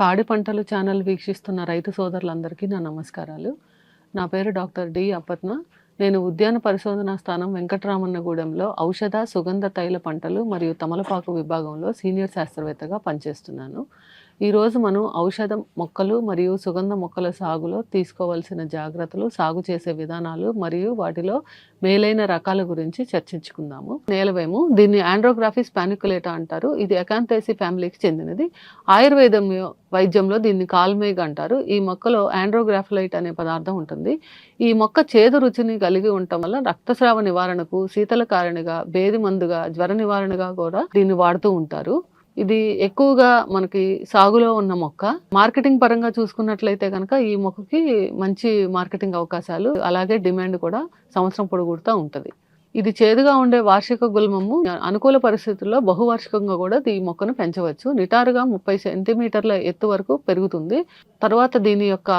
పాడి పంటలు ఛానల్ వీక్షిస్తున్న రైతు సోదరులందరికీ నా నమస్కారాలు. నా పేరు డాక్టర్ డి అప్పత్న నేను ఉద్యాన పరిశోధనా స్థానం వెంకటరామన్నగూడెంలో ఔషధ సుగంధ తైల పంటలు మరియు తమలపాకు విభాగంలో సీనియర్ శాస్త్రవేత్తగా పనిచేస్తున్నాను. ఈరోజు మనం ఔషధ మొక్కలు మరియు సుగంధ మొక్కల సాగులో తీసుకోవాల్సిన జాగ్రత్తలు సాగు చేసే విధానాలు మరియు వాటిలో మేలైన రకాల గురించి చర్చించుకుందాము. నేలవేము దీన్ని ఆండ్రోగ్రాఫీస్ పానికులేటా అంటారు. ఇది ఎకాంతేసి ఫ్యామిలీకి చెందినది. ఆయుర్వేదం వైద్యంలో దీన్ని కాల్మేగ్ అంటారు. ఈ మొక్కలో ఆండ్రోగ్రాఫలైట్ అనే పదార్థం ఉంటుంది. ఈ మొక్క చేదు రుచిని కలిగి ఉండటం వల్ల రక్తస్రావ నివారణకు శీతల కారణిగా బేది మందుగా జ్వర నివారణగా కూడా దీన్ని వాడుతూ ఉంటారు. ఇది ఎక్కువగా మనకి సాగులో ఉన్న మొక్క. మార్కెటింగ్ పరంగా చూసుకున్నట్లయితే కనుక ఈ మొక్కకి మంచి మార్కెటింగ్ అవకాశాలు అలాగే డిమాండ్ కూడా సంవత్సరం పొడుగుడుతూ ఉంటుంది. ఇది చేదుగా ఉండే వార్షిక గుల్మము అనుకూల పరిస్థితుల్లో బహువార్షికంగా కూడా ఈ మొక్కను పెంచవచ్చు. నిటారుగా ముప్పై సెంటీమీటర్ల ఎత్తు వరకు పెరుగుతుంది. తర్వాత దీని యొక్క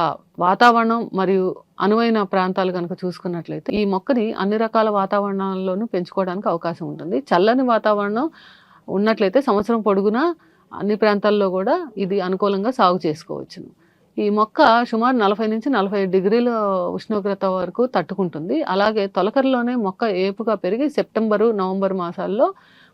వాతావరణం మరియు అనువైన ప్రాంతాలు కనుక చూసుకున్నట్లయితే ఈ మొక్కని అన్ని రకాల వాతావరణాల్లోనూ పెంచుకోవడానికి అవకాశం ఉంటుంది. చల్లని వాతావరణం ఉన్నట్లయితే సంవత్సరం పొడుగునా అన్ని ప్రాంతాల్లో కూడా ఇది అనుకూలంగా సాగు చేసుకోవచ్చును ఈ మొక్క సుమారు నలభై నుంచి నలభై డిగ్రీల ఉష్ణోగ్రత వరకు తట్టుకుంటుంది. అలాగే తొలకరిలోనే మొక్క ఏపుగా పెరిగి సెప్టెంబరు నవంబర్ మాసాల్లో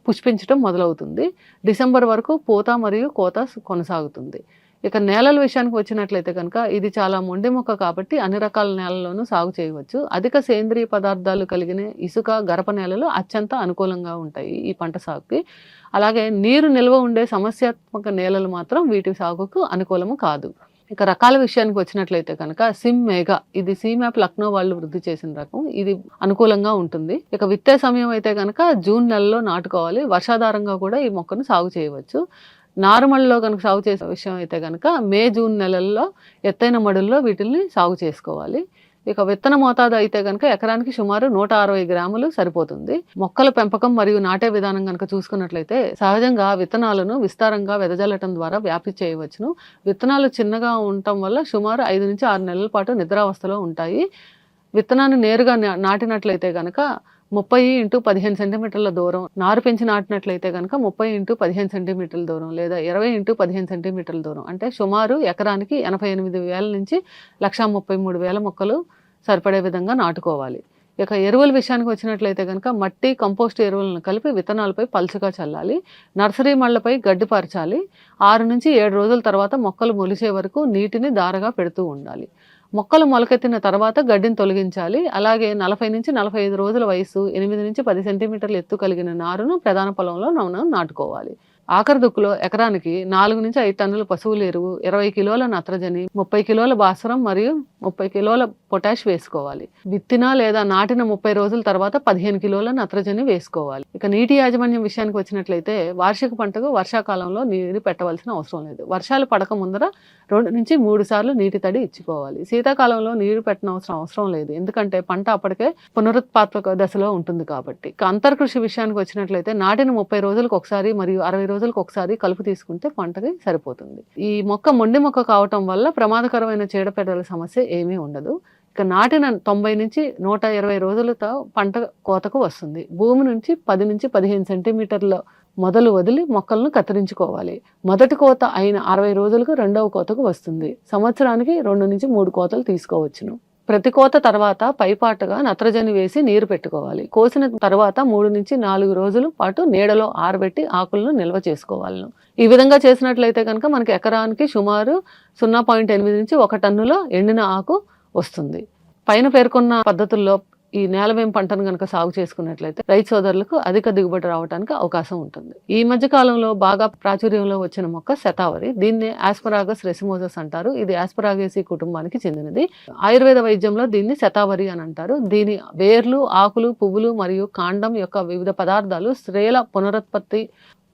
పుష్పించడం మొదలవుతుంది. డిసెంబర్ వరకు పూత మరియు కోత కొనసాగుతుంది. ఇక నేలల విషయానికి వచ్చినట్లయితే కనుక ఇది చాలా మొండి మొక్క కాబట్టి అన్ని రకాల నేలల్లోనూ సాగు చేయవచ్చు. అధిక సేంద్రియ పదార్థాలు కలిగిన ఇసుక గరప నేలలు అత్యంత అనుకూలంగా ఉంటాయి ఈ పంట సాగుకి. అలాగే నీరు నిల్వ ఉండే సమస్యాత్మక నేలలు మాత్రం వీటి సాగుకు అనుకూలము కాదు. ఇక రకాల విషయానికి వచ్చినట్లయితే కనుక సిమ్ మేఘ ఇది సీమ్యాప్ లక్నో వాళ్ళు వృద్ధి చేసిన రకం. ఇది అనుకూలంగా ఉంటుంది. ఇక విత్తే సమయం అయితే కనుక జూన్ నెలలో నాటుకోవాలి. వర్షాధారంగా కూడా ఈ మొక్కను సాగు చేయవచ్చు. నారుమడిలో కనుక సాగు చేసే విషయం అయితే కనుక మే జూన్ నెలల్లో ఎత్తైన మడుల్లో వీటిని సాగు చేసుకోవాలి. ఇక విత్తన మోతాదు అయితే కనుక ఎకరానికి సుమారు నూట అరవై గ్రాములు సరిపోతుంది. మొక్కల పెంపకం మరియు నాటే విధానం కనుక చూసుకున్నట్లయితే సహజంగా విత్తనాలను విస్తారంగా వెదజల్లటం ద్వారా వ్యాప్తి చేయవచ్చును. విత్తనాలు చిన్నగా ఉండటం వల్ల సుమారు ఐదు నుంచి ఆరు నెలల పాటు నిద్రావస్థలో ఉంటాయి. విత్తనాన్ని నేరుగా నాటినట్లయితే కనుక ముప్పై ఇంటూ పదిహేను సెంటీమీటర్ల దూరం. నారు పెంచి నాటినట్లయితే కనుక ముప్పై ఇంటూ పదిహేను సెంటీమీటర్ల దూరం లేదా ఇరవై ఇంటూ పదిహేను సెంటీమీటర్ల దూరం. అంటే సుమారు ఎకరానికి ఎనభై ఎనిమిది వేల నుంచి లక్షా ముప్పై మూడు వేల మొక్కలు సరిపడే విధంగా నాటుకోవాలి. ఇక ఎరువుల విషయానికి వచ్చినట్లయితే కనుక మట్టి కంపోస్ట్ ఎరువులను కలిపి విత్తనాలపై పలుచగా చల్లాలి. నర్సరీ మళ్ళపై గడ్డి పరచాలి. ఆరు నుంచి ఏడు రోజుల తర్వాత మొక్కలు మొలిచే వరకు నీటిని దారగా పెడుతూ ఉండాలి. మొక్కలు మొలకెత్తిన తర్వాత గడ్డిని తొలగించాలి. అలాగే నలభై నుంచి నలభై ఐదు రోజుల వయసు ఎనిమిది నుంచి పది సెంటీమీటర్ల ఎత్తు కలిగిన నారును ప్రధాన పొలంలో మనం నాటుకోవాలి. ఆఖరి దుక్కులో ఎకరానికి నాలుగు నుంచి ఐదు టన్నుల పశువుల ఎరువు ఇరవై కిలోల నత్రజని ముప్పై కిలోల భాస్వరం మరియు ముప్పై కిలోల పొటాష్ వేసుకోవాలి. విత్తిన లేదా నాటిన ముప్పై రోజుల తర్వాత పదిహేను కిలోల నత్రజని వేసుకోవాలి. ఇక నీటి యాజమాన్యం విషయానికి వచ్చినట్లయితే వార్షిక పంటకు వర్షాకాలంలో నీరు పెట్టవలసిన అవసరం లేదు. వర్షాలు పడక ముందర రెండు నుంచి మూడు సార్లు నీటి తడి ఇచ్చుకోవాలి. శీతాకాలంలో నీరు పెట్టిన అవసరం అవసరం లేదు. ఎందుకంటే పంట అప్పటికే పునరుత్పాదక దశలో ఉంటుంది కాబట్టి. ఇక అంతర్కృషి విషయానికి వచ్చినట్లయితే నాటిన ముప్పై రోజులకు ఒకసారి మరియు అరవై రోజులకు ఒకసారి కలుపు తీసుకుంటే పంటకి సరిపోతుంది. ఈ మొక్క మొండి మొక్క కావటం వల్ల ప్రమాదకరమైన చీడపీడల సమస్య ఏమీ ఉండదు. ఇక నాటిన తొంభై నుంచి నూట ఇరవై రోజులతో పంట కోతకు వస్తుంది. భూమి నుంచి పది నుంచి పదిహేను సెంటీమీటర్ల మొదలు వదిలి మొక్కలను కత్తిరించుకోవాలి. మొదటి కోత అయిన అరవై రోజులకు రెండవ కోతకు వస్తుంది. సంవత్సరానికి రెండు నుంచి మూడు కోతలు తీసుకోవచ్చును. ప్రతి కోత తర్వాత పైపాటుగా నత్రజని వేసి నీరు పెట్టుకోవాలి. కోసిన తర్వాత మూడు నుంచి నాలుగు రోజుల పాటు నీడలో ఆరబెట్టి ఆకులను నిల్వ చేసుకోవాలను ఈ విధంగా చేసినట్లయితే కనుక మనకి ఎకరానికి సుమారు సున్నా పాయింట్ ఎనిమిది నుంచి ఒక టన్నులో ఎండిన ఆకు వస్తుంది. పైన పేర్కొన్న పద్ధతుల్లో ఈ నేలవేం పంటను కనుక సాగు చేసుకున్నట్లయితే రైతు సోదరులకు అధిక దిగుబడి రావడానికి అవకాశం ఉంటుంది. ఈ మధ్య కాలంలో బాగా ప్రాచుర్యంలో వచ్చిన మొక్క శతావరి. దీన్ని ఆస్పరాగస్ రెసిమోజస్ అంటారు. ఇది ఆస్పరాగేసి కుటుంబానికి చెందినది. ఆయుర్వేద వైద్యంలో దీన్ని శతావరి అని అంటారు. దీని వేర్లు ఆకులు పువ్వులు మరియు కాండం యొక్క వివిధ పదార్థాలు స్త్రీల పునరుత్పత్తి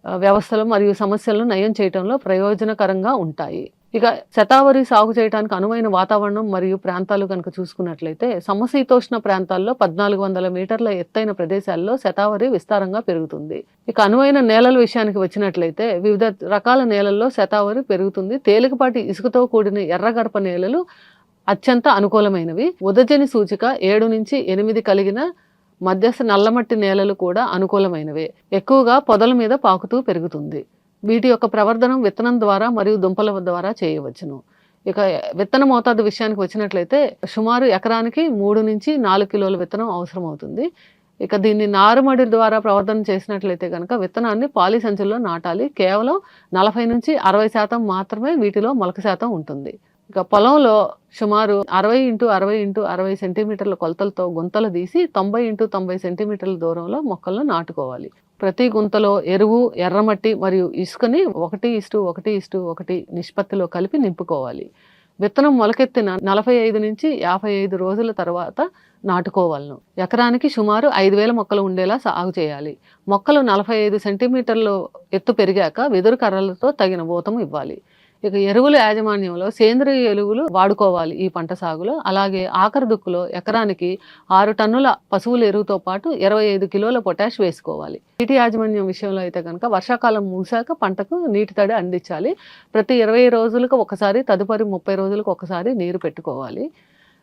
వ్యవస్థలు మరియు సమస్యలను నయం చేయడంలో ప్రయోజనకరంగా ఉంటాయి. ఇక శతావరి సాగు చేయడానికి అనువైన వాతావరణం మరియు ప్రాంతాలు కనుక చూసుకున్నట్లయితే సమశీతోష్ణ ప్రాంతాల్లో పద్నాలుగు వందల మీటర్ల ఎత్తైన ప్రదేశాల్లో శతావరి విస్తారంగా పెరుగుతుంది. ఇక అనువైన నేలల విషయానికి వచ్చినట్లయితే వివిధ రకాల నేలల్లో శతావరి పెరుగుతుంది. తేలికపాటి ఇసుకతో కూడిన ఎర్రగడప నేలలు అత్యంత అనుకూలమైనవి. ఉదజని సూచిక ఏడు నుంచి ఎనిమిది కలిగిన మధ్యస్థ నల్లమట్టి నేలలు కూడా అనుకూలమైనవే. ఎక్కువగా పొదల మీద పాకుతూ పెరుగుతుంది. వీటి యొక్క ప్రవర్ధనం విత్తనం ద్వారా మరియు దుంపల ద్వారా చేయవచ్చును. ఇక విత్తన మోతాదు విషయానికి వచ్చినట్లయితే సుమారు ఎకరానికి మూడు నుంచి నాలుగు కిలోల విత్తనం అవసరం అవుతుంది ఇక దీన్ని నారుమడి ద్వారా ప్రవర్ధన చేసినట్లయితే కనుక విత్తనాన్ని పాలి సంచుల్లో నాటాలి. కేవలం నలభై నుంచి అరవై శాతం మాత్రమే వీటిలో మొలక శాతం ఉంటుంది. ఇక పొలంలో సుమారు అరవై ఇంటూ అరవై ఇంటూ అరవై సెంటీమీటర్ల కొలతలతో గుంతలు తీసి తొంభై ఇంటూ తొంభై సెంటీమీటర్ల దూరంలో మొక్కలను నాటుకోవాలి. ప్రతి గుంతలో ఎరువు ఎర్రమట్టి మరియు ఇసుకని ఒకటి ఇస్టు ఒకటి ఇస్టు ఒకటి నిష్పత్తిలో కలిపి నింపుకోవాలి. విత్తనం మొలకెత్తిన నలభై ఐదు నుంచి యాభై ఐదు రోజుల తర్వాత నాటుకోవాలను. ఎకరానికి సుమారు ఐదు వేల మొక్కలు ఉండేలా సాగు చేయాలి. మొక్కలు నలభై ఐదు సెంటీమీటర్లు ఎత్తు పెరిగాక వెదురు కర్రలతో తగిన ఊతము ఇవ్వాలి. ఇక ఎరువుల యాజమాన్యంలో సేంద్రియ ఎరువులు వాడుకోవాలి ఈ పంట సాగులో. అలాగే ఆఖరి దుక్కులో ఎకరానికి ఆరు టన్నుల పశువుల ఎరువుతో పాటు ఇరవై ఐదు కిలోల పొటాష్ వేసుకోవాలి. నీటి యాజమాన్యం విషయంలో అయితే కనుక వర్షాకాలం ముగిశాక పంటకు నీటి తడి అందించాలి. ప్రతి ఇరవై రోజులకు ఒకసారి తదుపరి ముప్పై రోజులకు ఒకసారి నీరు పెట్టుకోవాలి.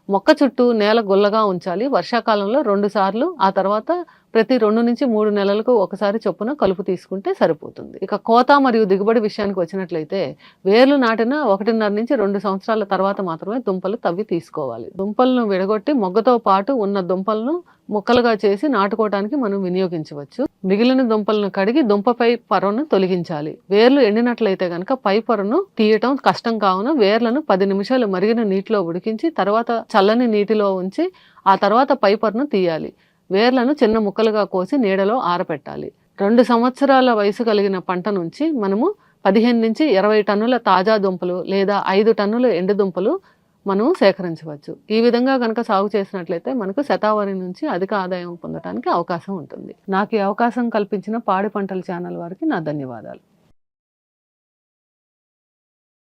మొక్క చుట్టూ నేల గుల్లగా ఉంచాలి. వర్షాకాలంలో రెండు సార్లు ఆ తర్వాత ప్రతి రెండు నుంచి మూడు నెలలకు ఒకసారి చొప్పున కలుపు తీసుకుంటే సరిపోతుంది. ఇక కోత మరియు దిగుబడి విషయానికి వచ్చినట్లయితే వేర్లు నాటిన ఒకటిన్నర నుంచి రెండు సంవత్సరాల తర్వాత మాత్రమే దుంపలు తవ్వి తీసుకోవాలి. దుంపలను విడగొట్టి మొగ్గతో పాటు ఉన్న దుంపలను ముక్కలుగా చేసి నాటుకోవడానికి మనం వినియోగించవచ్చు. మిగిలిన దుంపలను కడిగి దుంపపై పొరను తొలగించాలి. వేర్లు ఎండినట్లయితే కనుక పై పొరను తీయటం కష్టం కావున వేర్లను పది నిమిషాలు మరిగిన నీటిలో ఉడికించి తర్వాత చల్లని నీటిలో ఉంచి ఆ తర్వాత పై పొరను తీయాలి. వేర్లను చిన్న ముక్కలుగా కోసి నీడలో ఆరపెట్టాలి. రెండు సంవత్సరాల వయసు కలిగిన పంట నుంచి మనము పదిహేను నుంచి ఇరవై టన్నుల తాజా దుంపలు లేదా ఐదు టన్నుల ఎండు దుంపలు మనం సేకరించవచ్చు. ఈ విధంగా కనుక సాగు చేసినట్లయితే మనకు శతావరి నుంచి అధిక ఆదాయం పొందడానికి అవకాశం ఉంటుంది. నాకు ఈ అవకాశం కల్పించిన పాడి పంటల ఛానల్ వారికి నా ధన్యవాదాలు.